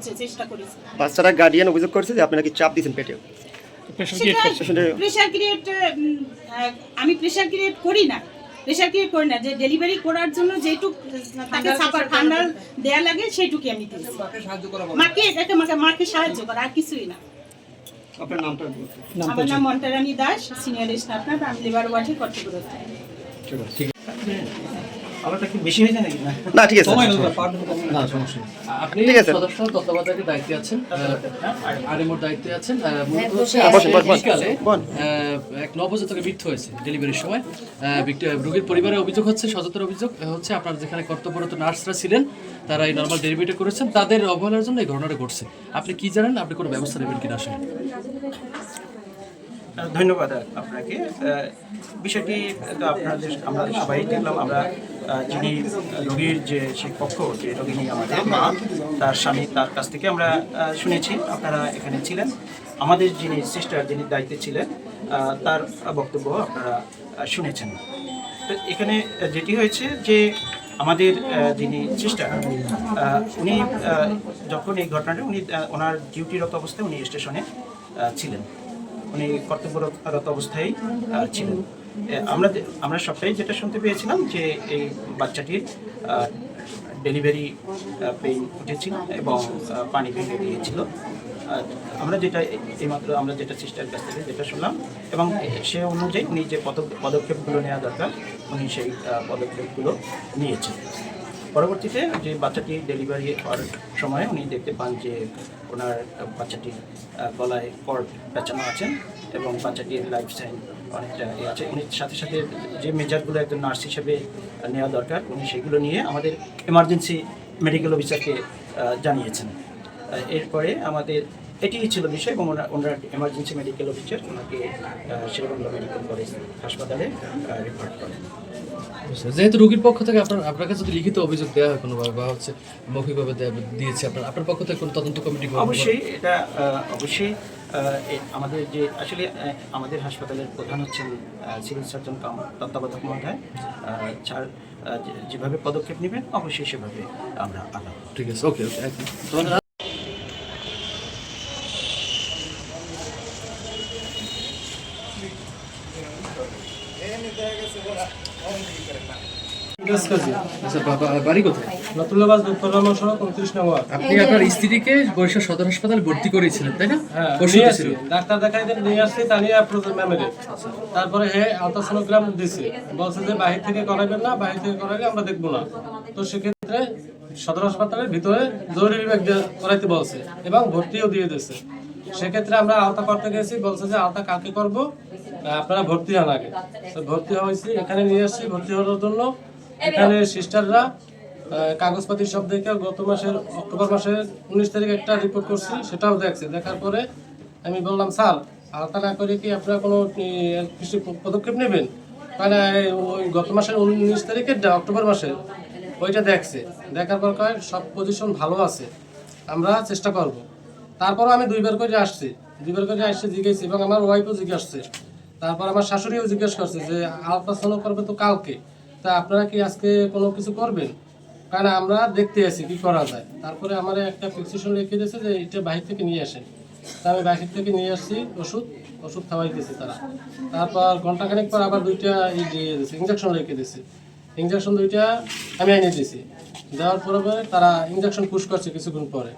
করছে চেষ্টা করেছে। বাচ্চারা গার্ডিয়ান অভিযোগ করছে যে আপনি নাকি চাপ দিয়েছেন পেটে প্রেশার ক্রিয়েট আমি প্রেশার ক্রিয়েট করি না। প্রেশার ক্রিয়েট করি না যে ডেলিভারি করার জন্য যেটুক তাকে ছাপার ঠান্ডা দেয়া লাগে সেইটুকুই আমি দিয়েছি। মাকে এটা মাকে মাকে সাহায্য করা আর কিছুই না। আপনার নামটা আমার নাম মন্টারানী দাস সিনিয়র স্টাফ আমি লেবার ওয়ার্ডে কর্তব্যরত। আলোটা কি বেশি হয়েছে নাকি? না না ঠিক আছে না সমস্যা আপনি। সদস্য তত্ত্বাবধায়কের দায়িত্বে আছেন আরএমওর দায়িত্বে আছেন হ্যাঁ, এক নবজাতকের মৃত্যু হয়েছে ডেলিভারির সময়। রোগীর পরিবারের অভিযোগ হচ্ছে সচেতন অভিযোগ হচ্ছে আপনার যেখানে কর্তব্যরত নার্সরা ছিলেন তারা এই নর্মাল ডেলিভারিটা করেছেন তাদের অবহেলার জন্য এই ঘটনাটা ঘটছে। আপনি কি জানেন? আপনি কোনো ব্যবস্থা নেবেন কিনা আসলে? ধন্যবাদ আপনাকে। বিষয়টি তো আপনাদের আমরা সবাই দেখলাম, আমরা যিনি রোগীর যে সেই পক্ষ, যে রোগিনী আমাদের মা, তার স্বামী তার কাছ থেকে আমরা শুনেছি, আপনারা এখানে ছিলেন। আমাদের যিনি সিস্টার যিনি দায়িত্বে ছিলেন তার বক্তব্য আপনারা শুনেছেন। তো এখানে যেটি হয়েছে যে আমাদের যিনি সিস্টার উনি যখন এই ঘটনাটা, উনি ওনার ডিউটিরত অবস্থায় উনি স্টেশনে ছিলেন। উনি কর্তব্যরত অবস্থায় ছিলেন। আমরা আমরা সবটাই যেটা শুনতে পেয়েছিলাম যে এই বাচ্চাটির ডেলিভারি পেইন উঠেছিল এবং পানি ভেঙে গিয়েছিল আহ, আমরা যেটা এই- এইমাত্র আমরা যেটা সিস্টার কাছ থেকে যেটা শুনলাম এবং সে অনুযায়ী উনি যে পদক- পদক্ষেপগুলো নেওয়া দরকার উনি সেই পদক্ষেপগুলো নিয়েছেন। পরবর্তীতে যে বাচ্চাটি ডেলিভারি হওয়ার সময় উনি দেখতে পান যে ওনার বাচ্চাটির গলায় কর্ড পেঁচানো আছেন এবং বাচ্চাটির লাইফ সাইন অনেকটা এ আছে। উনি সাথে সাথে যে মেজারগুলো একজন নার্স হিসেবে নেওয়া দরকার, উনি সেগুলো নিয়ে আমাদের এমার্জেন্সি মেডিকেল অফিসারকে জানিয়েছেন। এরপরে আমাদের এটিই ছিল বিষয় এবং ওনার ওনার এমার্জেন্সি মেডিকেল অফিসার ওনাকে শিরগঙ্গা মেডিকেল কলেজ হাসপাতালে রেফার করেন। যেহেতু রোগীর পক্ষ থেকে আপনার আপনার কাছে যদি লিখিত অভিযোগ দেওয়া হয় কোনোভাবে বা হচ্ছে মৌখিকভাবে দিয়েছে আপনার আপনার পক্ষ থেকে কোনো তদন্ত কমিটি গঠন অবশ্যই এটা অবশ্যই আমাদের যে আসলে আমাদের হাসপাতালের প্রধান হচ্ছেন সিভিল সার্জন কাম তত্ত্বাবধায়ক মহোদয়। আহ, যার আহ, যে- যেভাবে পদক্ষেপ নেবেন অবশ্যই সেভাবে আমরা আগাবো। ঠিক আছে ওকে ওকে বাড়ি কোথায়? নতুল্লাবাদ পরামর্শ সড়ক উনত্রিশ নম্বর। আপনি আপনার স্ত্রীকে বরিশাল সদর হাসপাতালে ভর্তি করেছিলেন তাই না? হ্যাঁ ওষুধ নিয়ে দিয়েছিল? আসছি। ডাক্তার দেখাই দিন নিয়ে আসছি তানিয়া মেমোরি তারপরে হে আলট্রাসোনোগ্রাম দিছে। বলছে যে বাহির থেকে করাবেন না বাহির থেকে করালে আমরা দেখব না। তো সেক্ষেত্রে সদর হাসপাতালের ভিতরে জরুরি বিভাগ করাইতে বলছে এবং ভর্তিও দিয়ে দিয়েছে। সেক্ষেত্রে আমরা আলতা করতে গেছি, বলছে যে আলতা কাকে করব? আপনারা ভর্তি হন আগে। ভর্তি হয়েছি, এখানে নিয়ে আসছি ভর্তি হওয়ার জন্য। এখানে সিস্টাররা কাগজপাতি সব দেখে গত মাসের, অক্টোবর মাসের উনিশ তারিখে একটা রিপোর্ট করছি, সেটাও দেখছে। দেখার পরে আমি বললাম, স্যার আলতা না করে কি আপনারা কোনো কিছু পদক্ষেপ নেবেন? মানে ওই গত মাসের উনিশ তারিখের অক্টোবর মাসের, ওইটা দেখছে। দেখার পর কয়, সব পজিশন ভালো আছে, আমরা চেষ্টা করব। তারপরও আমি দুইবার করে আসছি। দুইবার করে আসছে, জিজ্ঞেস এবং আমার ওয়াইফও জিজ্ঞাসছে তারপর আমার শাশুড়িও জিজ্ঞেস করছে যে আলট্রাসাউন্ড করবে তো কালকে? তা আপনারা কি আজকে কোনো কিছু করবেন? কারণ আমরা দেখতে আছি কি করা যায়। তারপরে আমার একটা ফিক্সেশন লিখে দিয়েছে যে, এটা বাহির থেকে নিয়ে আসেন। তা আমি বাহির থেকে নিয়ে আসছি, ওষুধ ওষুধ খাওয়াই দিয়েছে তারা। তারপর ঘন্টাখানেক পর আবার দুইটা ই দিয়ে দিয়েছে ইঞ্জেকশন লিখে দিয়েছে। ইঞ্জেকশন দুইটা আমি এনে দিয়েছি। দেওয়ার পরে পরে তারা ইঞ্জেকশন পুশ করছে কিছুক্ষণ পরে।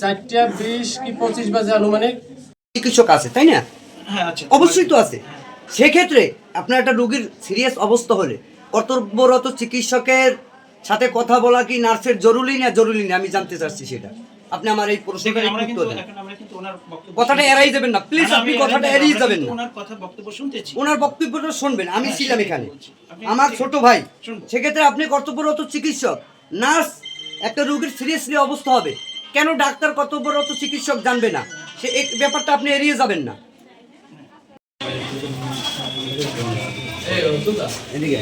চারটা বিশ কি পঁচিশ বাজে আনুমানিক। চিকিৎসক আছে তাই না? হ্যাঁ অবশ্যই তো আছে। সেক্ষেত্রে আপনার একটা রোগীর সিরিয়াস অবস্থা হলে কর্তব্যরত চিকিৎসকের সাথে কথা বলা কি নার্সের জরুরি না জরুরি না? আমি জানতে চাচ্ছি সেটা। আপনি আমার এই কিন্তু উত্তর দেন। কথাটা এড়াই যাবেন না। প্লিজ না, না, আপনি কথাটা এড়িয়ে যাবেন না ওনার কথা বক্তব্য শুনতেছি। ওনার বক্তব্যটা শুনবেন। আমি হ্যাঁ, ছিলাম এখানে। আমার ছোট ভাই সেক্ষেত্রে আপনি কর্তব্যরত চিকিৎসক নার্স একটা রোগীর সিরিয়াসলি অবস্থা হবে। কেন ডাক্তার কর্তব্যরত চিকিৎসক জানবে না? সে ব্যাপারটা আপনি এড়িয়ে যাবেন না। এদিকে